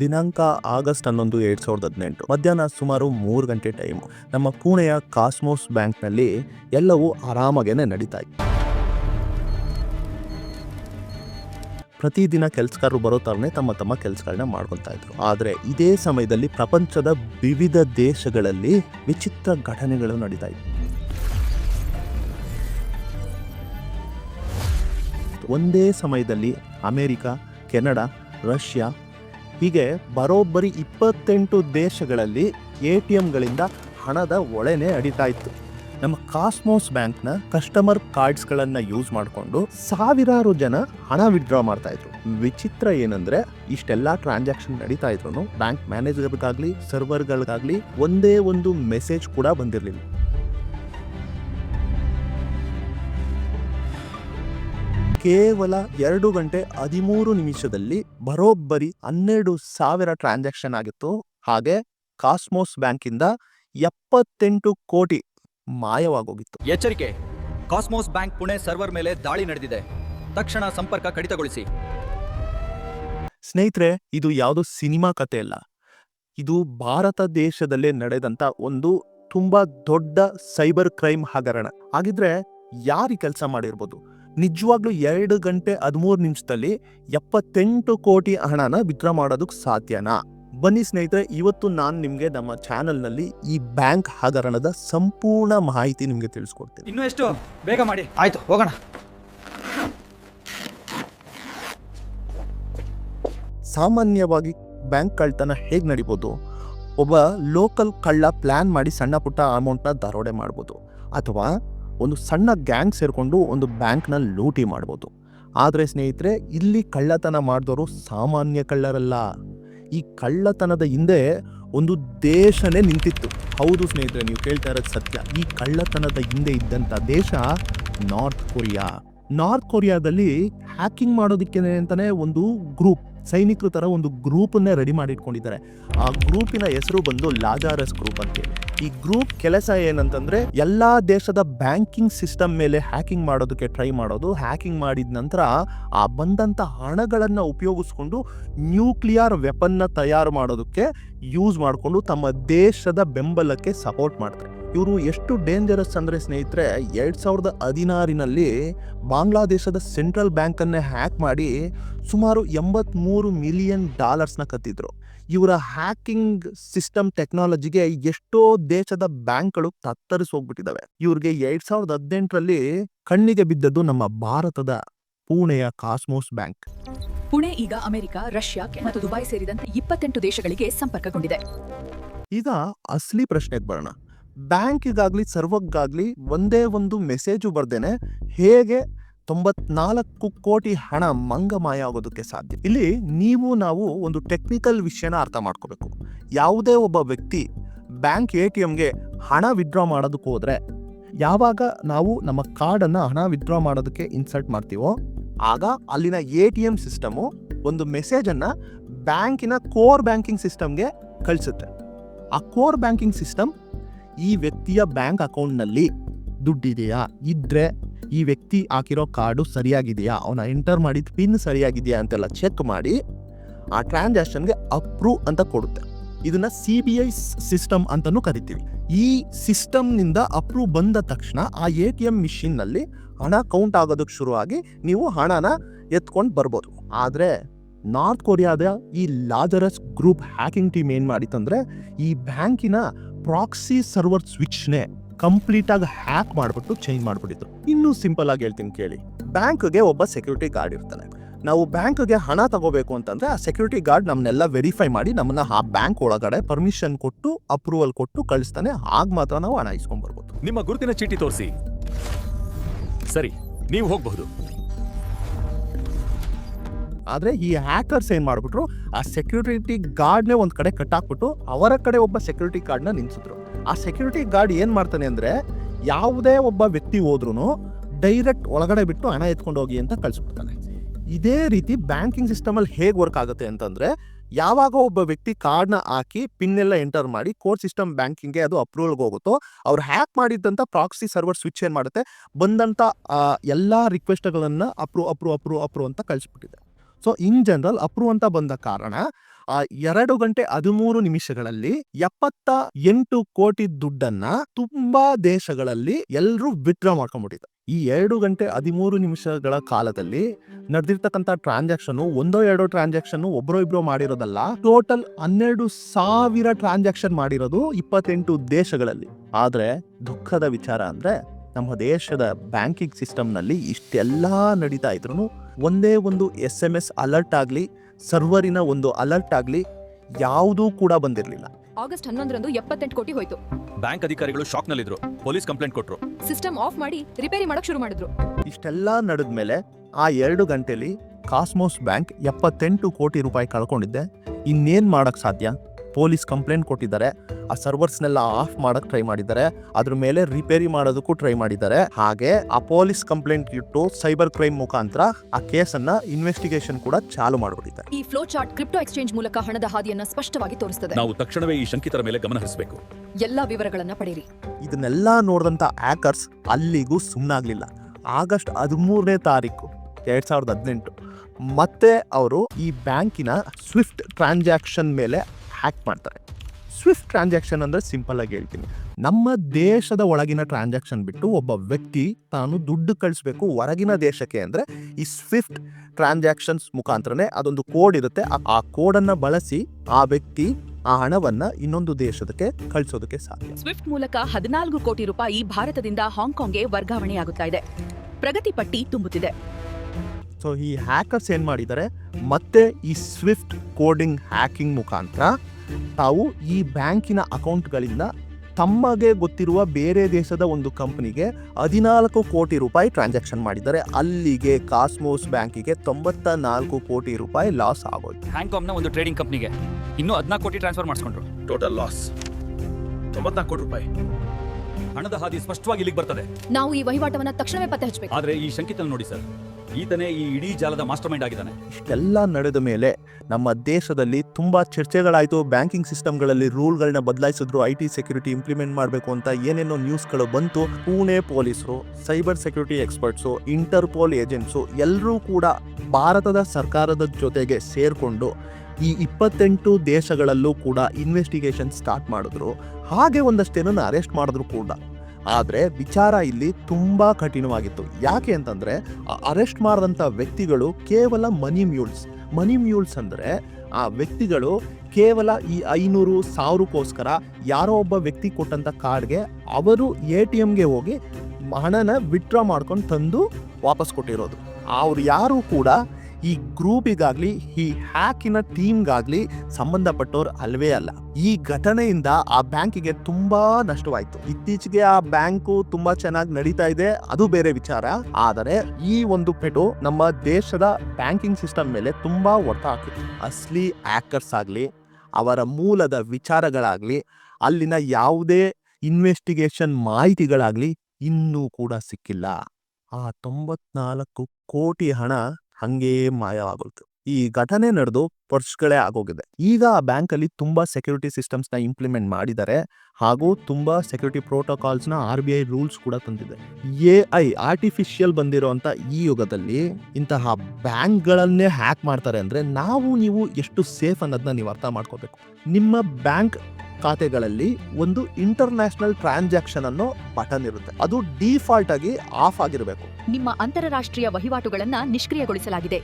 ದಿನಾಂಕ ಆಗಸ್ಟ್ ಹನ್ನೊಂದು, ಎರಡ್ ಸಾವಿರದ ಹದಿನೆಂಟು. ಮಧ್ಯಾಹ್ನ ಸುಮಾರು ಮೂರು ಗಂಟೆ ಟೈಮು ನಮ್ಮ ಪುಣೆಯ ಕಾಸ್ಮೋಸ್ ಬ್ಯಾಂಕ್ನಲ್ಲಿ ಎಲ್ಲವೂ ಆರಾಮಾಗೇನೆ ನಡೀತಾ ಇತ್ತು. ಪ್ರತಿದಿನ ಕೆಲಸಗಾರರು ಬರೋ ಥರನೇ ತಮ್ಮ ತಮ್ಮ ಕೆಲಸಗಳನ್ನ ಮಾಡ್ಕೊಳ್ತಾ ಇದ್ರು. ಆದರೆ ಇದೇ ಸಮಯದಲ್ಲಿ ಪ್ರಪಂಚದ ವಿವಿಧ ದೇಶಗಳಲ್ಲಿ ವಿಚಿತ್ರ ಘಟನೆಗಳು ನಡೀತಾ ಇತ್ತು. ಒಂದೇ ಸಮಯದಲ್ಲಿ ಅಮೇರಿಕಾ, ಕೆನಡಾ, ರಷ್ಯಾ ಹೀಗೆ ಬರೋಬ್ಬರಿ ಇಪ್ಪತ್ತೆಂಟು ದೇಶಗಳಲ್ಲಿ ಎ ಟಿ ಎಮ್ಗಳಿಂದ ಹಣದ ಒಳೆನೆ ಅಡಿತಾ ಇತ್ತು. ನಮ್ಮ ಕಾಸ್ಮೋಸ್ ಬ್ಯಾಂಕ್ನ ಕಸ್ಟಮರ್ ಕಾರ್ಡ್ಸ್ಗಳನ್ನು ಯೂಸ್ ಮಾಡಿಕೊಂಡು ಸಾವಿರಾರು ಜನ ಹಣ ವಿಡ್ರಾ ಮಾಡ್ತಾ ಇದ್ರು. ವಿಚಿತ್ರ ಏನಂದ್ರೆ ಇಷ್ಟೆಲ್ಲ ಟ್ರಾನ್ಸಾಕ್ಷನ್ ನಡೀತಾ ಇದ್ರು ಬ್ಯಾಂಕ್ ಮ್ಯಾನೇಜರ್ಗಾಗ್ಲಿ ಸರ್ವರ್ಗಳಿಗಾಗ್ಲಿ ಒಂದೇ ಒಂದು ಮೆಸೇಜ್ ಕೂಡ ಬಂದಿರಲಿಲ್ಲ. ಕೇವಲ ಎರಡು ಗಂಟೆ ಹದಿಮೂರು ನಿಮಿಷದಲ್ಲಿ ಬರೋಬ್ಬರಿ ಹನ್ನೆರಡು ಸಾವಿರ ಟ್ರಾನ್ಸಾಕ್ಷನ್ ಆಗಿತ್ತು. ಹಾಗೆ ಕಾಸ್ಮೋಸ್ ಬ್ಯಾಂಕಿಂದ ಎಪ್ಪತ್ತೆಂಟು ಕೋಟಿ ಮಾಯವಾಗೋಗಿತ್ತು. ಎಚ್ಚರಿಕೆ. ಕಾಸ್ಮೋಸ್ ಬ್ಯಾಂಕ್ ಪುಣೆ ಸರ್ವರ್ ಮೇಲೆ ದಾಳಿ ನಡೆದಿದೆ. ತಕ್ಷಣ ಸಂಪರ್ಕ ಕಡಿತಗೊಳಿಸಿ. ಸ್ನೇಹಿತರೆ ಇದು ಯಾವುದೋ ಸಿನಿಮಾ ಕತೆ ಅಲ್ಲ. ಇದು ಭಾರತ ದೇಶದಲ್ಲೇ ನಡೆದಂತ ಒಂದು ತುಂಬಾ ದೊಡ್ಡ ಸೈಬರ್ ಕ್ರೈಮ್ ಹಗರಣ. ಹಾಗಿದ್ರೆ ಯಾರು ಕೆಲಸ ಮಾಡಿರ್ಬೋದು? ನಿಜವಾಗ್ಲೂ ಎರಡು ಗಂಟೆ ಹದಿಮೂರು ನಿಮಿಷದಲ್ಲಿ ಎಪ್ಪತ್ತೆಂಟು ಕೋಟಿ ಹಣನ ವಿತ್ಡ್ರಾ ಮಾಡೋದಕ್ಕೆ ಸಾಧ್ಯನಾ? ಬನ್ನಿ ಸ್ನೇಹಿತರೆ ಇವತ್ತು ನಾನು ನಿಮಗೆ ನಮ್ಮ ಚಾನೆಲ್ನಲ್ಲಿ ಈ ಬ್ಯಾಂಕ್ ಹಗರಣದ ಸಂಪೂರ್ಣ ಮಾಹಿತಿ ನಿಮಗೆ ತಿಳಿಸ್ಕೊಡ್ತೀನಿ. ಇನ್ನೂ ಎಷ್ಟು? ಬೇಗ ಮಾಡಿ. ಆಯ್ತು ಹೋಗೋಣ. ಸಾಮಾನ್ಯವಾಗಿ ಬ್ಯಾಂಕ್ ಕಳ್ತನ ಹೇಗೆ ನಡಿಬೋದು? ಒಬ್ಬ ಲೋಕಲ್ ಕಳ್ಳ ಪ್ಲ್ಯಾನ್ ಮಾಡಿ ಸಣ್ಣ ಪುಟ್ಟ ಅಮೌಂಟ್ನ ದರೋಡೆ ಮಾಡ್ಬೋದು. ಅಥವಾ ಒಂದು ಸಣ್ಣ ಗ್ಯಾಂಗ್ ಸೇರಿಕೊಂಡು ಒಂದು ಬ್ಯಾಂಕ್ನ ಲೂಟಿ ಮಾಡ್ಬೋದು. ಆದರೆ ಸ್ನೇಹಿತರೆ, ಇಲ್ಲಿ ಕಳ್ಳತನ ಮಾಡಿದವರು ಸಾಮಾನ್ಯ ಕಳ್ಳರಲ್ಲ. ಈ ಕಳ್ಳತನದ ಹಿಂದೆ ಒಂದು ದೇಶನೇ ನಿಂತಿತ್ತು. ಹೌದು ಸ್ನೇಹಿತರೆ, ನೀವು ಕೇಳ್ತಾ ಇರೋದು ಸತ್ಯ. ಈ ಕಳ್ಳತನದ ಹಿಂದೆ ಇದ್ದಂಥ ದೇಶ ನಾರ್ತ್ ಕೊರಿಯಾ. ನಾರ್ತ್ ಕೊರಿಯಾದಲ್ಲಿ ಹ್ಯಾಕಿಂಗ್ ಮಾಡೋದಕ್ಕೆ ಅಂತಾನೆ ಒಂದು ಗ್ರೂಪ್ ಸೈನಿಕರ ಥರ ಒಂದು ಗ್ರೂಪನ್ನೇ ರೆಡಿ ಮಾಡಿಟ್ಕೊಂಡಿದ್ದಾರೆ. ಆ ಗ್ರೂಪಿನ ಹೆಸರು ಬಂದು ಲಾಜಾರಸ್ ಗ್ರೂಪ್ ಅಂತ. ಈ ಗ್ರೂಪ್ ಕೆಲಸ ಏನಂತಂದ್ರೆ ಎಲ್ಲಾ ದೇಶದ ಬ್ಯಾಂಕಿಂಗ್ ಸಿಸ್ಟಮ್ ಮೇಲೆ ಹ್ಯಾಕಿಂಗ್ ಮಾಡೋದಕ್ಕೆ ಟ್ರೈ ಮಾಡೋದು. ಹ್ಯಾಕಿಂಗ್ ಮಾಡಿದ ನಂತರ ಆ ಬಂದಂತ ಹಣಗಳನ್ನ ಉಪಯೋಗಿಸ್ಕೊಂಡು ನ್ಯೂಕ್ಲಿಯರ್ ವೆಪನ್ನ ತಯಾರು ಮಾಡೋದಕ್ಕೆ ಯೂಸ್ ಮಾಡಿಕೊಂಡು ತಮ್ಮ ದೇಶದ ಬೆಂಬಲಕ್ಕೆ ಸಪೋರ್ಟ್ ಮಾಡ್ತಾರೆ. ಇವರು ಎಷ್ಟು ಡೇಂಜರಸ್ ಅಂದ್ರೆ ಸ್ನೇಹಿತರೆ ಎರಡು ಸಾವಿರದ ಹದಿನಾರಿನಲ್ಲಿ ಬಾಂಗ್ಲಾದೇಶದ ಸೆಂಟ್ರಲ್ ಬ್ಯಾಂಕನ್ನೇ ಹ್ಯಾಕ್ ಮಾಡಿ ಸುಮಾರು ಎಂಬತ್ಮೂರು ಮಿಲಿಯನ್ ಡಾಲರ್ಸ್ನ ಕತ್ತಿದ್ರು ಇವರ ಹ್ಯಾಕಿಂಗ್ ಸಿಸ್ಟಮ್ ಟೆಕ್ನಾಲಜಿಗೆ ಎಷ್ಟೋ ದೇಶದ ಬ್ಯಾಂಕ್ಗಳು ತತ್ತರಿಸಿ ಹೋಗ್ಬಿಟ್ಟಿದ್ದಾವೆ ಇವ್ರಿಗೆ ಎರಡು ಸಾವಿರದ ಹದಿನೆಂಟರಲ್ಲಿ ಕಣ್ಣಿಗೆ ಬಿದ್ದದ್ದು ನಮ್ಮ ಭಾರತದ ಪುಣೆಯ ಕಾಸ್ಮೋಸ್ ಬ್ಯಾಂಕ್ ಪುಣೆ ಈಗ ಅಮೆರಿಕ ರಷ್ಯಾ ಮತ್ತು ದುಬೈ ಸೇರಿದಂತೆ ಇಪ್ಪತ್ತೆಂಟು ದೇಶಗಳಿಗೆ ಸಂಪರ್ಕಗೊಂಡಿದೆ. ಈಗ ಅಸಲಿ ಪ್ರಶ್ನೆಗೆ ಬರೋಣ. ಬ್ಯಾಂಕಿಗಾಗ್ಲಿ, ಸರ್ವಕ್ಕಾಗ್ಲಿ ಒಂದೇ ಒಂದು ಮೆಸೇಜು ಬರ್ದೇನೆ ಹೇಗೆ ತೊಂಬತ್ನಾಲ್ಕು ಕೋಟಿ ಹಣ ಮಂಗಮಾಯ ಆಗೋದಕ್ಕೆ ಸಾಧ್ಯ. ಇಲ್ಲಿ ನೀವು ನಾವು ಒಂದು ಟೆಕ್ನಿಕಲ್ ವಿಷಯನ ಅರ್ಥ ಮಾಡ್ಕೋಬೇಕು. ಯಾವುದೇ ಒಬ್ಬ ವ್ಯಕ್ತಿ ಬ್ಯಾಂಕ್ ಎ ಟಿ ಎಮ್ಗೆ ಹಣ ವಿಡ್ರಾ ಮಾಡೋದಕ್ಕೆ ಹೋದರೆ, ಯಾವಾಗ ನಾವು ನಮ್ಮ ಕಾರ್ಡನ್ನು ಹಣ ವಿಡ್ರಾ ಮಾಡೋದಕ್ಕೆ ಇನ್ಸರ್ಟ್ ಮಾಡ್ತೀವೋ, ಆಗ ಅಲ್ಲಿನ ಎ ಟಿ ಎಂ ಸಿಸ್ಟಮು ಒಂದು ಮೆಸೇಜನ್ನು ಬ್ಯಾಂಕಿನ ಕೋರ್ ಬ್ಯಾಂಕಿಂಗ್ ಸಿಸ್ಟಮ್ಗೆ ಕಳಿಸುತ್ತೆ. ಆ ಕೋರ್ ಬ್ಯಾಂಕಿಂಗ್ ಸಿಸ್ಟಮ್ ಈ ವ್ಯಕ್ತಿಯ ಬ್ಯಾಂಕ್ ಅಕೌಂಟ್ನಲ್ಲಿ ದುಡ್ಡಿದೆಯಾ? ಇದ್ರೆ ಈ ವ್ಯಕ್ತಿ ಹಾಕಿರೋ ಕಾರ್ಡು ಸರಿಯಾಗಿದೆಯಾ? ಅವನ ಎಂಟರ್ ಮಾಡಿದ ಪಿನ್ ಸರಿಯಾಗಿದೆಯಾ ಅಂತೆಲ್ಲ ಚೆಕ್ ಮಾಡಿ, ಆ ಟ್ರಾನ್ಸಾಕ್ಷನ್ಗೆ ಅಪ್ರೂವ್ ಅಂತ ಕೊಡುತ್ತೆ. ಇದನ್ನ ಸಿ ಬಿ ಐ ಸಿಸ್ಟಮ್ ಅಂತಲೂ ಕರಿತೀವಿ. ಈ ಸಿಸ್ಟಮ್ನಿಂದ ಅಪ್ರೂವ್ ಬಂದ ತಕ್ಷಣ ಆ ಎ ಟಿ ಎಂ ಮಿಷಿನ್ನಲ್ಲಿ ಹಣ ಕೌಂಟ್ ಆಗೋದಕ್ಕೆ ಶುರುವಾಗಿ ನೀವು ಹಣನ ಎತ್ಕೊಂಡು ಬರ್ಬೋದು. ಆದರೆ ನಾರ್ತ್ ಕೊರಿಯಾದ ಈ ಲಾಜರಸ್ ಗ್ರೂಪ್ ಹ್ಯಾಕಿಂಗ್ ಟೀಮ್ ಏನು ಮಾಡಿತ್ತಂದರೆ, ಈ ಬ್ಯಾಂಕಿನ ಪ್ರಾಕ್ಸಿ ಸರ್ವರ್ ಸ್ವಿಚ್ನೇ ಕಂಪ್ಲೀಟ್ ಆಗಿ ಹ್ಯಾಕ್ ಮಾಡಿಬಿಟ್ಟು ಚೇಂಜ್ ಮಾಡಿಬಿಟ್ಟಿದ್ರು. ಇನ್ನೂ ಸಿಂಪಲ್ ಆಗಿ ಹೇಳ್ತೀನಿ ಕೇಳಿ. ಬ್ಯಾಂಕ್ಗೆ ಒಬ್ಬ ಸೆಕ್ಯೂರಿಟಿ ಗಾರ್ಡ್ ಇರ್ತಾನೆ. ನಾವು ಬ್ಯಾಂಕ್ಗೆ ಹಣ ತಗೋಬೇಕು ಅಂತಂದ್ರೆ ಆ ಸೆಕ್ಯೂರಿಟಿ ಗಾರ್ಡ್ ನಮ್ಮನ್ನೆಲ್ಲ ವೆರಿಫೈ ಮಾಡಿ ನಮ್ಮನ್ನ ಆ ಬ್ಯಾಂಕ್ ಒಳಗಡೆ ಪರ್ಮಿಷನ್ ಕೊಟ್ಟು, ಅಪ್ರೂವಲ್ ಕೊಟ್ಟು ಕಳಿಸ್ತಾನೆ. ಆಗ ಮಾತ್ರ ನಾವು ಹಣ ಇಸ್ಕೊಂಡ್ ಬರ್ಬೋದು. ನಿಮ್ಮ ಗುರುತಿನ ಚೀಟಿ ತೋರಿಸಿ. ಸರಿ, ನೀವು ಹೋಗಬಹುದು. ಆದ್ರೆ ಈ ಹ್ಯಾಕರ್ಸ್ ಏನು ಮಾಡ್ಬಿಟ್ರು, ಆ ಸೆಕ್ಯೂರಿಟಿ ಗಾರ್ಡ್ನೇ ಒಂದು ಕಡೆ ಕಟ್ಟಾಕ್ಬಿಟ್ಟು ಅವರ ಕಡೆ ಒಬ್ಬ ಸೆಕ್ಯೂರಿಟಿ ಗಾರ್ಡ್ನ ನಿಲ್ಲಿಸಿದ್ರು ಆ ಸೆಕ್ಯೂರಿಟಿ ಗಾರ್ಡ್ ಏನು ಮಾಡ್ತಾನೆ ಅಂದರೆ, ಯಾವುದೇ ಒಬ್ಬ ವ್ಯಕ್ತಿ ಹೋದ್ರೂ ಡೈರೆಕ್ಟ್ ಒಳಗಡೆ ಬಿಟ್ಟು ಹಣ ಎತ್ಕೊಂಡು ಹೋಗಿ ಅಂತ ಕಳಿಸ್ಬಿಡ್ತಾನೆ. ಇದೇ ರೀತಿ ಬ್ಯಾಂಕಿಂಗ್ ಸಿಸ್ಟಮಲ್ಲಿ ಹೇಗೆ ವರ್ಕ್ ಆಗುತ್ತೆ ಅಂತಂದರೆ, ಯಾವಾಗ ಒಬ್ಬ ವ್ಯಕ್ತಿ ಕಾರ್ಡ್ನ ಹಾಕಿ ಪಿನ್ ಎಲ್ಲ ಎಂಟರ್ ಮಾಡಿ ಕೋರ್ ಸಿಸ್ಟಮ್ ಬ್ಯಾಂಕಿಂಗ್ಗೆ ಅದು ಅಪ್ರೂವಲ್ಗೆ ಹೋಗುತ್ತೋ, ಅವ್ರು ಹ್ಯಾಕ್ ಮಾಡಿದ್ದಂಥ ಪ್ರಾಕ್ಸಿ ಸರ್ವರ್ ಸ್ವಿಚ್ ಏನು ಮಾಡುತ್ತೆ ಬಂದಂಥ ಎಲ್ಲ ರಿಕ್ವೆಸ್ಟ್ಗಳನ್ನು ಅಪ್ರೂವ್ ಅಪ್ರೂವ್ ಅಪ್ರೂವ್ ಅಪ್ರೂವ್ ಅಂತ ಕಳಿಸ್ಬಿಟ್ಟಿದೆ. ಸೊ, ಇನ್ ಜನರಲ್ ಅಪ್ರೂವ್ ಅಂತ ಬಂದ ಕಾರಣ, ಆ ಎರಡು ಗಂಟೆ ಹದಿಮೂರು ನಿಮಿಷಗಳಲ್ಲಿ ಎಪ್ಪತ್ತ ಎಂಟು ಕೋಟಿ ದುಡ್ಡನ್ನ ತುಂಬಾ ದೇಶಗಳಲ್ಲಿ ಎಲ್ಲರೂ ವಿತ್ಡ್ರಾ ಮಾಡ್ಕೊಂಡ್ಬಿಟ್ಟಿದ್ದಾರೆ ಈ ಎರಡು ಗಂಟೆ ಹದಿಮೂರು ನಿಮಿಷಗಳ ಕಾಲದಲ್ಲಿ ನಡೆದಿರ್ತಕ್ಕಂಥ ಟ್ರಾನ್ಸಾಕ್ಷನ್ ಒಂದೋ ಎರಡೋ ಟ್ರಾನ್ಸಾಕ್ಷನ್ ಒಬ್ರೋ ಇಬ್ರೋ ಮಾಡಿರೋದಲ್ಲ, ಟೋಟಲ್ ಹನ್ನೆರಡು ಸಾವಿರ ಟ್ರಾನ್ಸಾಕ್ಷನ್ ಮಾಡಿರೋದು ಇಪ್ಪತ್ತೆಂಟು ದೇಶಗಳಲ್ಲಿ. ಆದ್ರೆ ದುಃಖದ ವಿಚಾರ ಅಂದ್ರೆ, ನಮ್ಮ ದೇಶದ ಬ್ಯಾಂಕಿಂಗ್ ಸಿಸ್ಟಮ್ನಲ್ಲಿ ಇಷ್ಟೆಲ್ಲ ನಡೀತಾ ಇದ್ರು ಒಂದೇ ಒಂದು ಎಸ್ ಎಂ ಎಸ್ ಅಲರ್ಟ್ ಆಗಲಿ ಸರ್ವರಿನ ಒಂದು ಅಲರ್ಟ್ ಆಗಲಿ ಯಾವುದೂ ಕೂಡ ಬಂದಿರಲಿಲ್ಲ. ಆಗಸ್ಟ್ ಹನ್ನೊಂದರಂದು ಎಪ್ಪತ್ತೆಂಟು ಕೋಟಿ ಹೋಯ್ತು. ಬ್ಯಾಂಕ್ ಅಧಿಕಾರಿಗಳು ಶಾಕ್ನಲ್ಲಿದ್ರು. ಪೊಲೀಸ್ ಕಂಪ್ಲೇಂಟ್ ಕೊಟ್ರು. ಸಿಸ್ಟಮ್ ಆಫ್ ಮಾಡಿ ರಿಪೇರಿ ಮಾಡಕ್ ಶುರು ಮಾಡಿದ್ರು. ಇಷ್ಟೆಲ್ಲ ನಡೆದ ಮೇಲೆ ಆ ಎರಡು ಗಂಟೆಲಿ ಕಾಸ್ಮೋಸ್ ಬ್ಯಾಂಕ್ ಎಪ್ಪತ್ತೆಂಟು ಕೋಟಿ ರೂಪಾಯಿ ಕಳ್ಕೊಂಡಿದ್ದೆ. ಇನ್ನೇನು ಮಾಡಕ್ ಸಾಧ್ಯ? ಪೊಲೀಸ್ ಕಂಪ್ಲೇಂಟ್ ಕೊಟ್ಟಿದ್ದಾರೆ. ಆ ಸರ್ವರ್ಸ್ನೆಲ್ಲ ಆಫ್ ಮಾಡಕ್ ಟ್ರೈ ಮಾಡಿದ್ದಾರೆ. ಅದ್ರ ಮೇಲೆ ರಿಪೇರಿ ಮಾಡೋದಕ್ಕೂ ಟ್ರೈ ಮಾಡಿದ್ದಾರೆ. ಹಾಗೆ ಆ ಪೊಲೀಸ್ ಕಂಪ್ಲೇಂಟ್ ಇಟ್ಟು ಸೈಬರ್ ಕ್ರೈಮ್ ಮುಖಾಂತರ ಆ ಕೇಸನ್ನ ಇನ್ವೆಸ್ಟಿಗೇಷನ್ ಕೂಡ ಚಾಲು ಮಾಡಿಬಿಟ್ಟಿದ್ದಾರೆ ಈ ಫ್ಲೋ ಚಾರ್ಟ್ ಕ್ರಿಪ್ಟೋ ಎಕ್ಸ್ಚೇಂಜ್ ಮೂಲಕ ಹಣದ ಹಾದಿಯನ್ನ ಸ್ಪಷ್ಟವಾಗಿ ತೋರಿಸುತ್ತದೆ ನಾವು ತಕ್ಷಣವೇ ಈ ಶಂಕಿತರ ಮೇಲೆ ಗಮನ ಹರಿಸಬೇಕು. ಎಲ್ಲಾ ವಿವರಗಳನ್ನ ಪಡೆಯಿರಿ. ಇದನ್ನೆಲ್ಲ ನೋಡಿದಂಥ ಹ್ಯಾಕರ್ಸ್ ಅಲ್ಲಿಗೂ ಸುಮ್ಮನಾಗ್ಲಿಲ್ಲ ಆಗಸ್ಟ್ ಹದಿಮೂರನೇ ತಾರೀಕು ಎರಡ್ ಸಾವಿರದ ಹದಿನೆಂಟು. ಮತ್ತೆ ಅವರು ಈ ಬ್ಯಾಂಕಿನ ಸ್ವಿಫ್ಟ್ ಟ್ರಾನ್ಸಾಕ್ಷನ್ ಮೇಲೆ ಹ್ಯಾಕ್ ಮಾಡ್ತಾರೆ. ಸ್ವಿಫ್ಟ್ ಟ್ರಾನ್ಸಾಕ್ಷನ್ ಅಂದರೆ ಸಿಂಪಲ್ ಆಗಿ ಹೇಳ್ತೀನಿ. ನಮ್ಮ ದೇಶದ ಒಳಗಿನ ಟ್ರಾನ್ಸಾಕ್ಷನ್ ಬಿಟ್ಟು ಒಬ್ಬ ವ್ಯಕ್ತಿ ತಾನು ದುಡ್ಡು ಕಳಿಸ್ಬೇಕು ಹೊರಗಿನ ದೇಶಕ್ಕೆ ಅಂದರೆ ಈ ಸ್ವಿಫ್ಟ್ ಟ್ರಾನ್ಸಾಕ್ಷನ್ಸ್ ಮುಖಾಂತರನೇ ಅದೊಂದು ಕೋಡ್ ಇರುತ್ತೆ. ಆ- ಕೋಡನ್ನು ಬಳಸಿ ಆ ವ್ಯಕ್ತಿ ಆ ಹಣವನ್ನ ಇನ್ನೊಂದು ದೇಶದಕ್ಕೆ ಕಳಿಸೋದಕ್ಕೆ ಸಾಧ್ಯ. ಸ್ವಿಫ್ಟ್ ಮೂಲಕ ಹದಿನಾಲ್ಕು ಕೋಟಿ ರೂಪಾಯಿ ಭಾರತದಿಂದ ಹಾಂಗ್ಕಾಂಗ್ಗೆ ವರ್ಗಾವಣೆಯಾಗುತ್ತಾ ಇದೆ. ಪ್ರಗತಿ ಪಟ್ಟಿ ತುಂಬುತ್ತಿದೆ. ಸೊ ಈ ಹ್ಯಾಕರ್ಸ್ ಏನು ಮಾಡಿದ್ದಾರೆ? ಮತ್ತೆ ಈ ಸ್ವಿಫ್ಟ್ ಕೋಡಿಂಗ್ ಹ್ಯಾಕಿಂಗ್ ಮುಖಾಂತರ ತಾವು ಈ ಬ್ಯಾಂಕಿನ ಅಕೌಂಟ್ಗಳಿಂದ ತಮಗೆ ಗೊತ್ತಿರುವ ಬೇರೆ ದೇಶದ ಒಂದು ಕಂಪನಿಗೆ ಹದಿನಾಲ್ಕು ಕೋಟಿ ರೂಪಾಯಿ ಟ್ರಾನ್ಸಾಕ್ಷನ್ ಮಾಡಿದ್ದಾರೆ. ಅಲ್ಲಿಗೆ ಕಾಸ್ಮೋಸ್ ಬ್ಯಾಂಕಿಗೆ ತೊಂಬತ್ತ ನಾಲ್ಕು ಕೋಟಿ ರೂಪಾಯಿ ಲಾಸ್ ಆಗೋಯ್ತು. ಹ್ಯಾಂಗ್ಕಾಮ್ನ ಒಂದು ಟ್ರೇಡಿಂಗ್ ಕಂಪ್ನಿಗೆ ಇನ್ನೂ ಹದಿನಾಲ್ಕು ಕೋಟಿ ಟ್ರಾನ್ಸ್ಫರ್ ಮಾಡಿಸ್ಕೊಂಡ್ರು. ಟೋಟಲ್ ಲಾಸ್ ತೊಂಬತ್ನಾಲ್ಕು ಕೋಟಿ ರೂಪಾಯಿ. ಹಣದ ಹಾದಿ ಸ್ಪಷ್ಟವಾಗಿ ಇಲ್ಲಿಗೆ ಬರ್ತದೆ. ನಾವು ಈ ವಹಿವಾಟವನ್ನು ತಕ್ಷಣವೇ ಪತ್ತೆ ಹಚ್ಚಬೇಕು ಆದರೆ ಈ ಶಂಕಿತನ ನೋಡಿ ಸರ್ ಈತನೇ ಈ ಇಡೀ ಜಾಲದ ಮಾಸ್ಟರ್ ಮೈಂಡ್ ಆಗಿದ್ದಾನೆ. ಇಷ್ಟೆಲ್ಲ ನಡೆದ ಮೇಲೆ ನಮ್ಮ ದೇಶದಲ್ಲಿ ತುಂಬ ಚರ್ಚೆಗಳಾಯಿತು. ಬ್ಯಾಂಕಿಂಗ್ ಸಿಸ್ಟಮ್ಗಳಲ್ಲಿ ರೂಲ್ಗಳನ್ನ ಬದಲಾಯಿಸಿದ್ರು. ಐ ಟಿ ಸೆಕ್ಯೂರಿಟಿ ಇಂಪ್ಲಿಮೆಂಟ್ ಮಾಡಬೇಕು ಅಂತ ಏನೇನೋ ನ್ಯೂಸ್ಗಳು ಬಂತು. ಪುಣೆ ಪೊಲೀಸರು, cyber security experts, Interpol agents ಎಲ್ಲರೂ ಕೂಡ ಭಾರತದ ಸರ್ಕಾರದ ಜೊತೆಗೆ ಸೇರಿಕೊಂಡು ಈ ಇಪ್ಪತ್ತೆಂಟು ದೇಶಗಳಲ್ಲೂ ಕೂಡ ಇನ್ವೆಸ್ಟಿಗೇಷನ್ ಸ್ಟಾರ್ಟ್ ಮಾಡಿದ್ರು. ಹಾಗೆ ಒಂದಷ್ಟೇನನ್ನು ಅರೆಸ್ಟ್ ಮಾಡಿದ್ರು ಕೂಡ. ಆದರೆ ವಿಚಾರ ಇಲ್ಲಿ ತುಂಬ ಕಠಿಣವಾಗಿತ್ತು. ಯಾಕೆ ಅಂತಂದರೆ ಅರೆಸ್ಟ್ ಮಾಡಿದಂಥ ವ್ಯಕ್ತಿಗಳು ಕೇವಲ ಮನಿ ಮ್ಯೂಲ್ಸ್. ಮನಿ ಮ್ಯೂಲ್ಸ್ ಅಂದರೆ, ಆ ವ್ಯಕ್ತಿಗಳು ಕೇವಲ ಈ ಐನೂರು ಸಾವಿರಕ್ಕೋಸ್ಕರ ಯಾರೋ ಒಬ್ಬ ವ್ಯಕ್ತಿ ಕೊಟ್ಟಂಥ ಕಾರ್ಡ್ಗೆ ಅವರು ಎ ಟಿ ಎಮ್ಗೆ ಹೋಗಿ ಹಣನ ವಿತ್ಡ್ರಾ ಮಾಡ್ಕೊಂಡು ತಂದು ವಾಪಸ್ ಕೊಟ್ಟಿರೋದು. ಅವ್ರು ಯಾರು ಕೂಡ ಈ ಗ್ರೂಪಿಗಾಗ್ಲಿ, ಈ ಹ್ಯಾಕಿನ ಟೀಮ್ಗಾಗ್ಲಿ ಸಂಬಂಧಪಟ್ಟವ್ರು ಅಲ್ವೇ ಅಲ್ಲ. ಈ ಘಟನೆಯಿಂದ ಆ ಬ್ಯಾಂಕಿಗೆ ತುಂಬಾ ನಷ್ಟವಾಯ್ತು. ಇತ್ತೀಚೆಗೆ ಆ ಬ್ಯಾಂಕು ತುಂಬಾ ಚೆನ್ನಾಗಿ ನಡೀತಾ ಇದೆ, ಅದು ಬೇರೆ ವಿಚಾರ. ಆದರೆ ಈ ಒಂದು ಪೆಟು ನಮ್ಮ ದೇಶದ ಬ್ಯಾಂಕಿಂಗ್ ಸಿಸ್ಟಮ್ ಮೇಲೆ ತುಂಬಾ ಒತ್ತ ಹಾಕಿತ್ತು ಅಸ್ಲಿ ಹ್ಯಾಕರ್ಸ್ ಆಗಲಿ, ಅವರ ಮೂಲದ ವಿಚಾರಗಳಾಗ್ಲಿ, ಅಲ್ಲಿನ ಯಾವುದೇ ಇನ್ವೆಸ್ಟಿಗೇಷನ್ ಮಾಹಿತಿಗಳಾಗ್ಲಿ ಇನ್ನೂ ಕೂಡ ಸಿಕ್ಕಿಲ್ಲ. ಆ ತೊಂಬತ್ನಾಲ್ಕು ಕೋಟಿ ಹಣ ಹಂಗೇ ಮಾಯವಾಗೋಯ್ತು. ಈ ಘಟನೆ ನಡೆದು ವರ್ಷಗಳೇ ಆಗೋಗಿದೆ. ಈಗ ಆ ಬ್ಯಾಂಕಲ್ಲಿ ತುಂಬಾ ಸೆಕ್ಯೂರಿಟಿ ಸಿಸ್ಟಮ್ಸ್ನ ಇಂಪ್ಲಿಮೆಂಟ್ ಮಾಡಿದ್ದಾರೆ. ಹಾಗೂ ತುಂಬಾ ಸೆಕ್ಯೂರಿಟಿ ಪ್ರೋಟೋಕಾಲ್ಸ್ನ ಆರ್ ಬಿ ಐ ರೂಲ್ಸ್ ಕೂಡ ತಂದಿದೆ. ಎ ಐ, ಆರ್ಟಿಫಿಷಿಯಲ್ ಬಂದಿರುವಂತ ಈ ಯುಗದಲ್ಲಿ ಇಂತಹ ಬ್ಯಾಂಕ್ಗಳನ್ನೇ ಹ್ಯಾಕ್ ಮಾಡ್ತಾರೆ ಅಂದ್ರೆ ನಾವು ನೀವು ಎಷ್ಟು ಸೇಫ್ ಅನ್ನೋದನ್ನ ನೀವು ಅರ್ಥ ಮಾಡ್ಕೋಬೇಕು. ನಿಮ್ಮ ಬ್ಯಾಂಕ್ ಖಾತೆಗಳಲ್ಲಿ ಒಂದು ಇಂಟರ್ನ್ಯಾಷನಲ್ ಟ್ರಾನ್ಸಾಕ್ಷನ್ ಅನ್ನೋ ಬಟನ್ ಇರುತ್ತೆ. ಅದು ಡಿಫಾಲ್ಟ್ ಆಗಿ ಆಫ್ ಆಗಿರಬೇಕು. ನಿಮ್ಮ ಅಂತಾರಾಷ್ಟ್ರೀಯ ವಹಿವಾಟುಗಳನ್ನ ನಿಷ್ಕ್ರಿಯಗೊಳಿಸಲಾಗಿದೆ.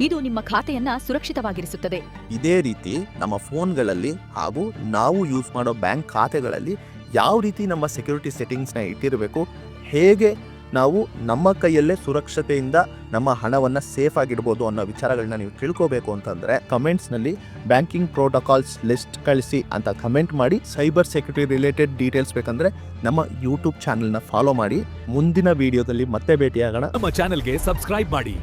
ಇದು ನಿಮ್ಮ ಖಾತೆಯನ್ನ ಸುರಕ್ಷಿತವಾಗಿರಿಸುತ್ತದೆ. ಇದೇ ರೀತಿ ನಮ್ಮ ಫೋನ್ಗಳಲ್ಲಿ ಹಾಗೂ ನಾವು ಯೂಸ್ ಮಾಡೋ ಬ್ಯಾಂಕ್ ಖಾತೆಗಳಲ್ಲಿ ಯಾವ ರೀತಿ ನಮ್ಮ ಸೆಕ್ಯೂರಿಟಿ ಸೆಟ್ಟಿಂಗ್ಸ್ನ ಇಟ್ಟಿರಬೇಕು ಹೇಗೆ ನಾವು ನಮ್ಮ ಕೈಯಲ್ಲೇ ಸುರಕ್ಷತೆಯಿಂದ ನಮ್ಮ ಹಣವನ್ನು ಸೇಫ್ ಆಗಿಡ್ಬೋದು ಅನ್ನೋ ವಿಚಾರಗಳನ್ನ ನೀವು ತಿಳ್ಕೋಬೇಕು ಅಂತಂದರೆ ಕಮೆಂಟ್ಸ್ನಲ್ಲಿ ಬ್ಯಾಂಕಿಂಗ್ ಪ್ರೋಟೋಕಾಲ್ಸ್ ಲಿಸ್ಟ್ ಕಳಿಸಿ ಅಂತ ಕಮೆಂಟ್ ಮಾಡಿ ಸೈಬರ್ ಸೆಕ್ಯೂರಿಟಿ ರಿಲೇಟೆಡ್ ಡೀಟೇಲ್ಸ್ ಬೇಕಂದ್ರೆ ನಮ್ಮ ಯೂಟ್ಯೂಬ್ ಚಾನಲ್ನ ಫಾಲೋ ಮಾಡಿ. ಮುಂದಿನ ವಿಡಿಯೋದಲ್ಲಿ ಮತ್ತೆ ಭೇಟಿಯಾಗೋಣ. ನಮ್ಮ ಚಾನಲ್ಗೆ ಸಬ್ಸ್ಕ್ರೈಬ್ ಮಾಡಿ.